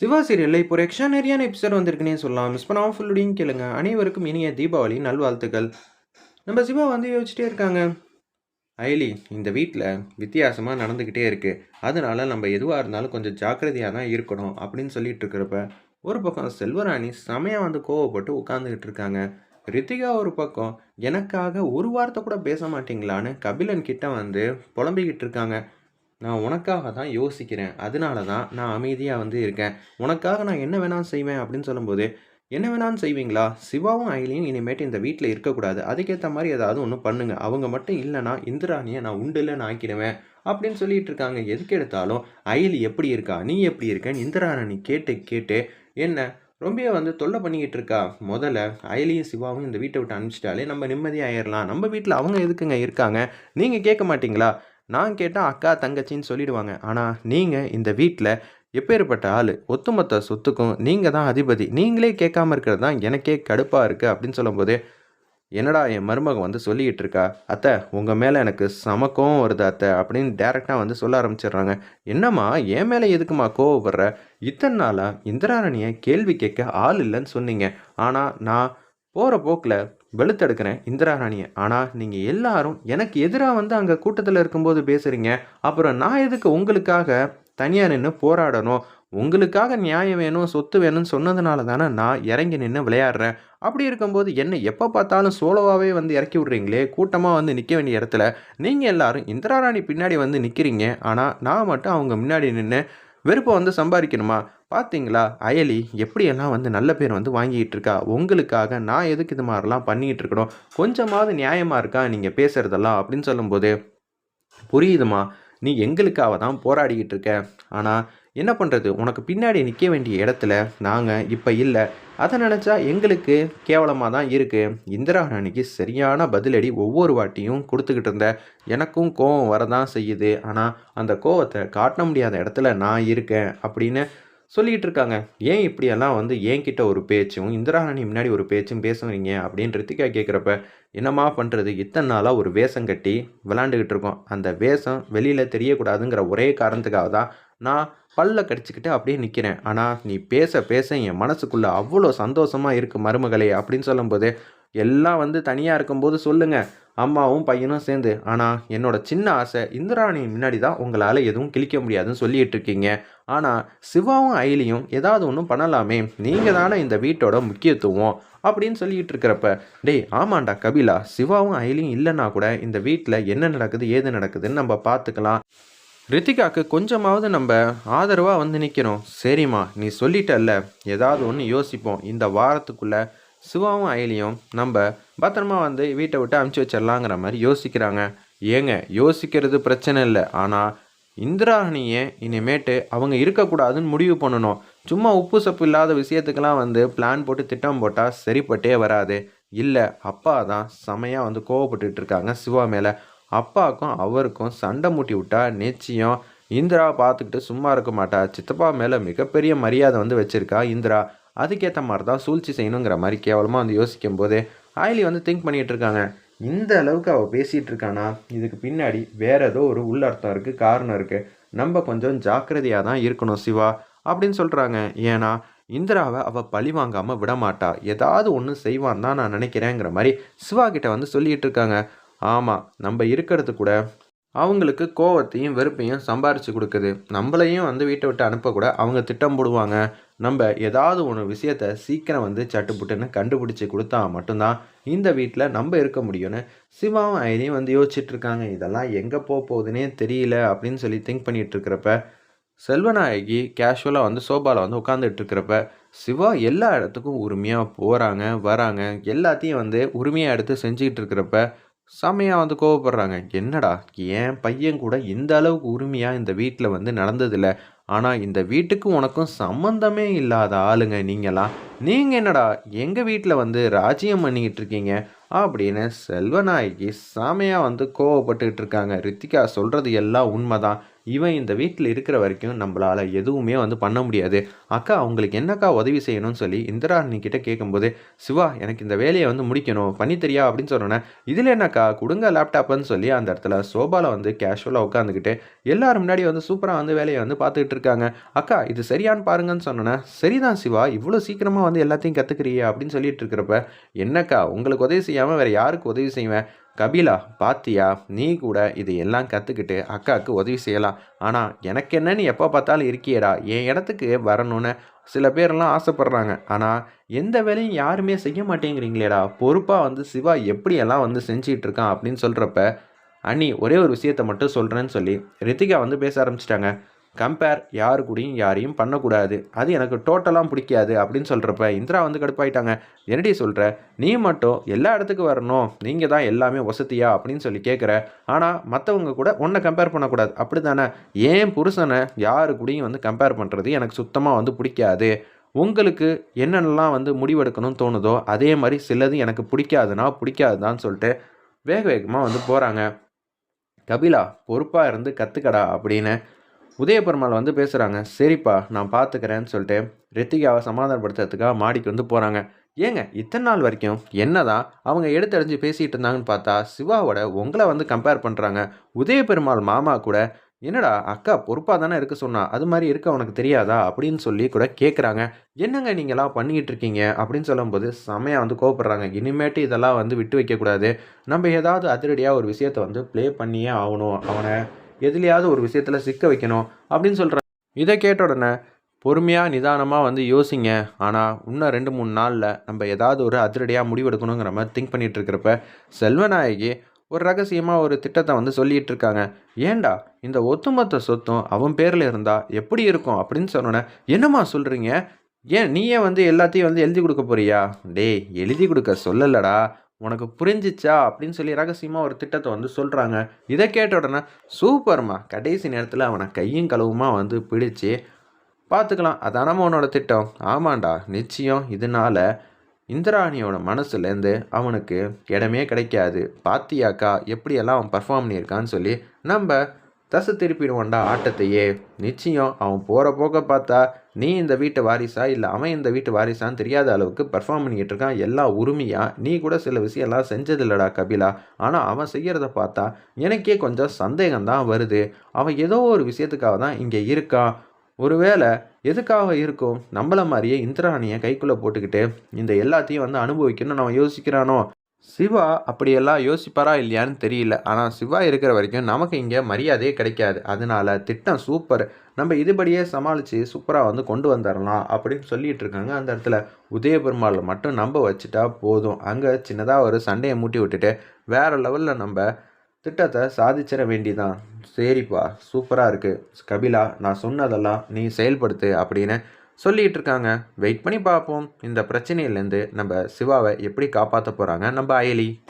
சிவா சீரியலில் இப்போ ஒரு எக்ஸ்ட்ரானரியான எபிசோட் வந்திருக்குன்னே சொல்லலாம். மிஸ் பண்ணாமல் ஃபுல்லுடையும் கேளுங்க. அனைவருக்கும் இனிய தீபாவளி நல்வாழ்த்துக்கள். நம்ம சிவா வந்து யோசிச்சிட்டே இருக்காங்க. ஐலி இந்த வீட்டில் வித்தியாசமாக நடந்துக்கிட்டே இருக்குது அதனால நம்ம எதுவாக இருந்தாலும் கொஞ்சம் ஜாக்கிரதையாக தான் இருக்கணும் அப்படின்னு சொல்லிட்டு இருக்கிறப்ப ஒரு பக்கம் செல்வராணி செமையாக வந்து கோவப்பட்டு உட்காந்துக்கிட்டு இருக்காங்க. ரித்திகா ஒரு பக்கம் எனக்காக ஒரு வார்த்தை கூட பேச மாட்டிங்களான்னு கபிலன் கிட்ட வந்து புலம்பிக்கிட்டு இருக்காங்க. நான் உனக்காக தான் யோசிக்கிறேன். அதனால தான் நான் அமைதியாக வந்து இருக்கேன். உனக்காக நான் என்ன வேணாலும் செய்வேன் அப்படின்னு சொல்லும்போது என்ன வேணாலும் செய்வீங்களா? சிவாவும் அயலியும் இனிமேட்டு இந்த வீட்டில் இருக்கக்கூடாது. அதுக்கேற்ற மாதிரி ஏதாவது ஒன்று பண்ணுங்கள் அவங்க மட்டும் இல்லைனா இந்திராணியை நான் உண்டு இல்லைன்னு ஆக்கிடுவேன் அப்படின்னு சொல்லிட்டு இருக்காங்க. எதுக்கு எடுத்தாலும் அயலி எப்படி இருக்கா? நீ எப்படி இருக்கன்னு இந்திராணி கேட்டு கேட்டு என்ன ரொம்ப வந்து தொல்லை பண்ணிக்கிட்டு இருக்கா? முதல்ல அயலியும் சிவாவும் இந்த வீட்டை விட்டு அனுப்பிச்சிட்டாலே நம்ம நிம்மதியாக ஆயிடலாம் நம்ம வீட்டில் அவங்க எதுக்குங்க இருக்காங்க? நீங்கள் கேட்க மாட்டிங்களா? நான் கேட்டால் அக்கா தங்கச்சின்னு சொல்லிடுவாங்க. ஆனால் நீங்கள் இந்த வீட்டில் எப்பேற்பட்ட ஆள் ஒத்துமொத்த சொத்துக்கும் நீங்கள் தான் அதிபதி. நீங்களே கேட்காம இருக்கிறது தான் எனக்கே கடுப்பாக இருக்குது அப்படின்னு சொல்லும்போது என்னடா என் மருமகன் வந்து சொல்லிக்கிட்டு இருக்கா அத்தை உங்கள் மேலே எனக்கு சமக்கம் வருது அத்தை அப்படின்னு டேரெக்டாக வந்து சொல்ல ஆரம்பிச்சிடுறாங்க. என்னம்மா என் மேலே எதுக்குமா கோவப்படுற? இத்தனை நாளாக இந்திராரணியை கேள்வி கேட்க ஆள் இல்லைன்னு சொன்னீங்க. ஆனால் நான் போகிற போக்கில் வெளுத்தெடுக்கிறேன் இந்திரா ராணியை. ஆனால் நீங்கள் எல்லாரும் எனக்கு எதிராக வந்து அங்கே கூட்டத்தில் இருக்கும்போது பேசுகிறீங்க அப்புறம் நான் எதுக்கு உங்களுக்காக தனியாக நின்று போராடணும்? உங்களுக்காக நியாயம் வேணும் சொத்து வேணும்னு சொன்னதுனால தானே நான் இறங்கி நின்று விளையாடுறேன். அப்படி இருக்கும்போது என்னை எப்போ பார்த்தாலும் சோலோவாகவே வந்து இறக்கி விட்றீங்களே? கூட்டமாக வந்து நிற்க வேண்டிய இடத்துல நீங்கள் எல்லாரும் இந்திராராணி பின்னாடி வந்து நிற்கிறீங்க ஆனால் நான் மட்டும் அவங்க முன்னாடி நின்று வெறுப்பை வந்து சம்பாதிக்கணுமா? பார்த்தீங்களா அயலி எப்படியெல்லாம் வந்து நல்ல பேர் வந்து வாங்கிட்டு இருக்கா உங்களுக்காக நான் எதுக்கு இது மாதிரிலாம் பண்ணிக்கிட்டு இருக்கணும் கொஞ்சமாவது நியாயமாக இருக்கா? நீங்கள் பேசுகிறதெல்லாம் அப்படின்னு சொல்லும்போது புரியுதுமா? நீ எங்களுக்காக தான் போராடிக்கிட்டு இருக்க ஆனால் என்ன பண்ணுறது உனக்கு பின்னாடி நிற்க வேண்டிய இடத்துல நாங்கள் இப்போ இல்லை. அதை நினச்சா எங்களுக்கு கேவலமாக தான் இருக்குது இந்திரா ராணிக்கு சரியான பதிலடி ஒவ்வொரு வாட்டியும் கொடுத்துக்கிட்டு இருந்த. எனக்கும் கோவம் வரதான் செய்யுது. ஆனால் அந்த கோவத்தை காட்ட முடியாத இடத்துல நான் இருக்கேன் அப்படின்னு சொல்லிகிட்டு இருக்காங்க. ஏன் இப்படியெல்லாம் வந்து என்கிட்ட ஒரு பேச்சும் இந்திராணி முன்னாடி ஒரு பேச்சும் பேசுவீங்க அப்படின்னு ரித்திகா கேட்குறப்ப என்னம்மா பண்ணுறது இத்தனை நாளாக ஒரு வேஷம் கட்டி விளாண்டுக்கிட்டு இருக்கோம். அந்த வேஷம் வெளியில் தெரியக்கூடாதுங்கிற ஒரே காரணத்துக்காக தான் நான் பல்ல கடிச்சிக்கிட்டு அப்படியே நிற்கிறேன் ஆனால் நீ பேச பேச என் மனசுக்குள்ளே அவ்வளோ சந்தோஷமாக இருக்குது மருமகளே அப்படின்னு சொல்லும்போது எல்லாம் வந்து தனியாக இருக்கும்போது சொல்லுங்கள் அம்மாவும் பையனும் சேர்ந்து. ஆனால் என்னோட சின்ன ஆசை இந்திராணி முன்னாடி தான் உங்களால் எதுவும் கிழிக்க முடியாதுன்னு சொல்லிகிட்டு இருக்கீங்க. ஆனால் சிவாவும் ஐலியும் ஏதாவது ஒன்றும் பண்ணலாமே. நீங்கள் தானே இந்த வீட்டோட முக்கியத்துவம் அப்படின்னு சொல்லிகிட்டு இருக்கிறப்ப டேய் ஆமாண்டா கபிலா சிவாவும் ஐலியும் இல்லைன்னா கூட இந்த வீட்டில் என்ன நடக்குது ஏது நடக்குதுன்னு நம்ம பார்த்துக்கலாம். ரித்திகாக்கு கொஞ்சமாவது நம்ம ஆதரவாக வந்து நிற்கிறோம் சரிம்மா நீ சொல்லிட்டல்ல. ஏதாவது ஒன்று யோசிப்போம். இந்த வாரத்துக்குள்ளே சிவாவும் அயலியும் நம்ம பத்திரமா வந்து வீட்டை விட்டு அமுச்சு வச்சிடலாங்கிற மாதிரி யோசிக்கிறாங்க. ஏங்க யோசிக்கிறது பிரச்சனை இல்லை. ஆனால் இந்திராணியை இனிமேட்டு அவங்க இருக்கக்கூடாதுன்னு முடிவு பண்ணணும். சும்மா உப்பு சப்பு இல்லாத விஷயத்துக்கெல்லாம் வந்து பிளான் போட்டு திட்டம் போட்டால் சரிப்பட்டே வராது. இல்லை அப்பா தான் செமையாக வந்து கோவப்பட்டுட்டு இருக்காங்க சிவா மேலே. அப்பாவுக்கும் அவருக்கும் சண்டை மூட்டி விட்டா நிச்சயம் இந்திரா பார்த்துக்கிட்டு சும்மா இருக்க மாட்டா. சித்தப்பா மேலே மிகப்பெரிய மரியாதை வந்து வச்சுருக்கா இந்திரா. அதுக்கேற்ற மாதிரி தான் சூழ்ச்சி செய்யணுங்கிற மாதிரி கேவலமாக வந்து யோசிக்கும் போது ஆயிலி வந்து திங்க் பண்ணிகிட்டு இருக்காங்க. இந்த அளவுக்கு அவள் பேசிகிட்டு இருக்கானா? இதுக்கு பின்னாடி வேற ஏதோ ஒரு உள்ளர்த்தம் இருக்குது காரணம் இருக்குது நம்ம கொஞ்சம் ஜாக்கிரதையாக தான் இருக்கணும் சிவா அப்படின்னு சொல்கிறாங்க ஏன்னா இந்திராவை அவள் பழி வாங்காமல் விடமாட்டா ஏதாவது ஒன்று செய்வான் தான் நான் நினைக்கிறேங்கிற மாதிரி சிவா கிட்ட வந்து சொல்லிகிட்டு இருக்காங்க. ஆமாம் நம்ம இருக்கிறது கூட அவங்களுக்கு கோவத்தையும் வெறுப்பையும் சம்பாரித்து கொடுக்குது. நம்மளையும் வந்து வீட்டை விட்டு அனுப்பக்கூட அவங்க திட்டம் போடுவாங்க. நம்ம ஏதாவது ஒன்று விஷயத்த சீக்கிரம் வந்து சட்டுப்புட்டுன்னு கண்டுபிடிச்சி கொடுத்தா மட்டும்தான் இந்த வீட்டில் நம்ம இருக்க முடியும்னு சிவாவும் ஐரியும் வந்து யோசிச்சுட்டு இருக்காங்க இதெல்லாம் எங்கே போக போகுதுன்னே தெரியல அப்படின்னு சொல்லி திங்க் பண்ணிகிட்டு இருக்கிறப்ப செல்வநாயகி கேஷுவலாக வந்து சோபாவில் வந்து உட்காந்துட்டு இருக்கிறப்ப சிவா எல்லா இடத்துக்கும் உரிமையாக போகிறாங்க வராங்க. எல்லாத்தையும் வந்து உரிமையாக எடுத்து செஞ்சுக்கிட்டு இருக்கிறப்ப செமையாக வந்து கோவப்படுறாங்க. என்னடா என் பையன் கூட இந்த அளவுக்கு உரிமையாக இந்த வீட்டில் வந்து நடந்ததில்ல ஆனால் இந்த வீட்டுக்கு உனக்கும் சம்மந்தமே இல்லாத ஆளுங்க நீங்களாம் நீங்கள் என்னடா எங்கள் வீட்டில் வந்து ராஜ்யம் பண்ணிக்கிட்டு இருக்கீங்க? அப்படின்னு செல்வநாயகி செமையாக வந்து கோவப்பட்டுக்கிட்டு இருக்காங்க. ரித்திகா சொல்கிறது எல்லாம் உண்மைதான். இவன் இந்த வீட்டில் இருக்கிற வரைக்கும் நம்மளால் எதுவுமே வந்து பண்ண முடியாது. அக்கா அவங்களுக்கு என்னக்கா உதவி செய்யணும்னு சொல்லி இந்திரா கிட்டே கேட்கும்போது சிவா எனக்கு இந்த வேலையை வந்து முடிக்கணும். பண்ணி தெரியா? அப்படின்னு சொன்னோன்னே இதில் என்னக்கா? கொடுங்க லேப்டாப்னு சொல்லி அந்த இடத்துல சோபாவில் வந்து கேஷுவலாக உட்காந்துக்கிட்டு எல்லாரும் முன்னாடி வந்து சூப்பராக வந்து வேலையை வந்து பார்த்துக்கிட்டு இருக்காங்க. அக்கா இது சரியான்னு பாருங்கன்னு சொன்னேன் சரிதான் சிவா இவ்வளோ சீக்கிரமாக வந்து எல்லாத்தையும் கற்றுக்குறியே அப்படின்னு சொல்லிட்டு இருக்கிறப்ப என்னக்கா உங்களுக்கு உதவி செய்யாமல் வேறு யாருக்கு உதவி செய்வேன்? கபிலா பாத்தியா நீ கூட இது எல்லாம் கற்றுக்கிட்டு அக்காவுக்கு உதவி செய்யலாம். ஆனால் எனக்கு என்னன்னு எப்போ பார்த்தாலும் இருக்கியேடா? என் இடத்துக்கு வரணும்னு சில பேரெல்லாம் ஆசைப்பட்றாங்க. ஆனால் எந்த வேலையும் யாருமே செய்ய மாட்டேங்கிறீங்களேடா? பொறுப்பாக வந்து சிவா எப்படியெல்லாம் வந்து செஞ்சிட்டு இருக்கான் அப்படின்னு சொல்கிறப்ப அண்ணி ஒரே ஒரு விஷயத்தை மட்டும் சொல்கிறேன்னு சொல்லி ரித்திகா வந்து பேச ஆரம்பிச்சிட்டாங்க. கம்பேர் யாரு கூடயும் யாரையும் பண்ணக்கூடாது. அது எனக்கு டோட்டலாக பிடிக்காது அப்படின்னு சொல்கிறப்ப இந்திரா வந்து கடுப்பாயிட்டாங்க. என்னடி சொல்கிற நீ மட்டும் எல்லா இடத்துக்கும் வரணும். நீங்கள் தான் எல்லாமே வசதியா அப்படின்னு சொல்லி கேட்குற ஆனால் மற்றவங்க கூட உன்னை கம்பேர் பண்ணக்கூடாது. அப்படி தானே ஏன் புருஷனை யாரு கூடயும் வந்து கம்பேர் பண்ணுறது எனக்கு சுத்தமாக வந்து பிடிக்காது. உங்களுக்கு என்னென்னலாம் வந்து முடிவெடுக்கணும்னு தோணுதோ அதே மாதிரி சிலது எனக்கு பிடிக்காதுன்னா பிடிக்காதுதான்னு சொல்லிட்டு வேக வேகமாக வந்து போகிறாங்க கபிலா பொறுப்பாக இருந்து கற்றுக்கடா அப்படின்னு உதயபெருமாள் வந்து பேசுகிறாங்க சரிப்பா நான் பார்த்துக்கிறேன்னு சொல்லிட்டு ரித்திகாவை சமாதானப்படுத்துறதுக்காக மாடிக்கு வந்து போகிறாங்க ஏங்க இத்தனை நாள் வரைக்கும் என்னதான் அவங்க எடுத்தறிஞ்சு பேசிகிட்டு இருந்தாங்கன்னு பார்த்தா சிவாவோட உங்களை வந்து கம்பேர் பண்ணுறாங்க உதயபெருமாள் மாமா கூட என்னடா அக்கா பொறுப்பாக தானே இருக்க சொன்னா அது மாதிரி இருக்க உனக்கு தெரியாதா? அப்படின்னு சொல்லி கூட கேட்குறாங்க என்னங்க நீங்களாம் பண்ணிக்கிட்டு இருக்கீங்க? அப்படின்னு சொல்லும்போது செமையாக வந்து கோவப்படுறாங்க. இனிமேட்டு இதெல்லாம் வந்து விட்டு வைக்கக்கூடாது. நம்ம ஏதாவது அதிரடியாக ஒரு விஷயத்தை வந்து ப்ளே பண்ணியே ஆகணும். அவனை எதுலையாவது ஒரு விஷயத்தில் சிக்க வைக்கணும் அப்படின்னு சொல்கிறாங்க இதை கேட்ட உடனே பொறுமையாக நிதானமாக வந்து யோசிங்க. ஆனால் இன்னும் ரெண்டு மூணு நாளில் நம்ம ஏதாவது ஒரு அதிரடியாக முடிவெடுக்கணுங்கிற மாதிரி திங்க் பண்ணிகிட்டு இருக்கிறப்ப செல்வநாயகி ஒரு ரகசியமாக ஒரு திட்டத்தை வந்து சொல்லிகிட்டு இருக்காங்க. ஏண்டா இந்த ஒத்துமொத்த சொத்தும் அவன் பேரில் இருந்தால் எப்படி இருக்கும் அப்படின்னு சொன்னோன்னே என்னம்மா சொல்கிறீங்க ஏன் நீயே வந்து எல்லாத்தையும் வந்து எழுதி கொடுக்க போறியா? டேய் எழுதி கொடுக்க சொல்லலடா. உனக்கு புரிஞ்சிச்சா? அப்படின்னு சொல்லி ரகசியமாக ஒரு திட்டத்தை வந்து சொல்கிறாங்க இதை கேட்ட உடனே சூப்பர்மா. கடைசி நேரத்தில் அவனை கையும் கழுவுமா வந்து பிடிச்சி பார்த்துக்கலாம் அதானம்மா உன்னோட திட்டம். ஆமாண்டா. நிச்சயம். இதனால் இந்திராணியோட மனசுலேருந்து அவனுக்கு இடமே கிடைக்காது. பாத்தியாக்கா? எப்படியெல்லாம் அவன் பர்ஃபார்ம் பண்ணியிருக்கான்னு சொல்லி நம்ம தசை திருப்பிடுவோண்டா ஆட்டத்தையே. நிச்சயம். அவன் போகிற போக்க பார்த்தா நீ இந்த வீட்டு வாரிசா இல்லை அவன் இந்த வீட்டு வாரிசான்னு தெரியாத அளவுக்கு பர்ஃபார்ம் பண்ணிக்கிட்டு இருக்கான். எல்லா உரிமையாக நீ கூட சில விஷயம்லாம் செஞ்சதில்லடா கபிலா. ஆனால் அவன் செய்கிறத பார்த்தா எனக்கே கொஞ்சம் சந்தேகம்தான் வருது. அவன் ஏதோ ஒரு விஷயத்துக்காக தான் இங்கே இருக்கான் ஒருவேளை எதுக்காக இருக்கும்? நம்மள மாதிரியே இந்திராணியை கைக்குள்ளே போட்டுக்கிட்டு இந்த எல்லாத்தையும் வந்து அனுபவிக்கணும்னு நம்ம யோசிக்கிறானோ? சிவா அப்படியெல்லாம் யோசிப்பாரா இல்லையான்னு தெரியல. ஆனால் சிவா இருக்கிற வரைக்கும் நமக்கு இங்கே மரியாதையே கிடைக்காது. அதனால திட்டம் சூப்பர் நம்ம இதுபடியே சமாளித்து சூப்பராக வந்து கொண்டு வந்துடலாம் அப்படின்னு சொல்லிட்டு இருக்காங்க. அந்த இடத்துல உதயபெருமாள் மட்டும் நம்ப வச்சுட்டா போதும். அங்கே சின்னதாக ஒரு சண்டையை மூட்டி விட்டுட்டு வேறு லெவலில் நம்ம திட்டத்தை சாதிச்சிட வேண்டிதான். சரிப்பா சூப்பராக இருக்குது கபிலா நான் சொன்னதெல்லாம் நீ செயல்படுத்து அப்படின்னு சொல்லிகிட்டு இருக்காங்க வெயிட் பண்ணி பார்ப்போம். இந்த பிரச்சனையிலேருந்து நம்ம சிவாவை எப்படி காப்பாற்ற போகிறாங்க நம்ம அயலி.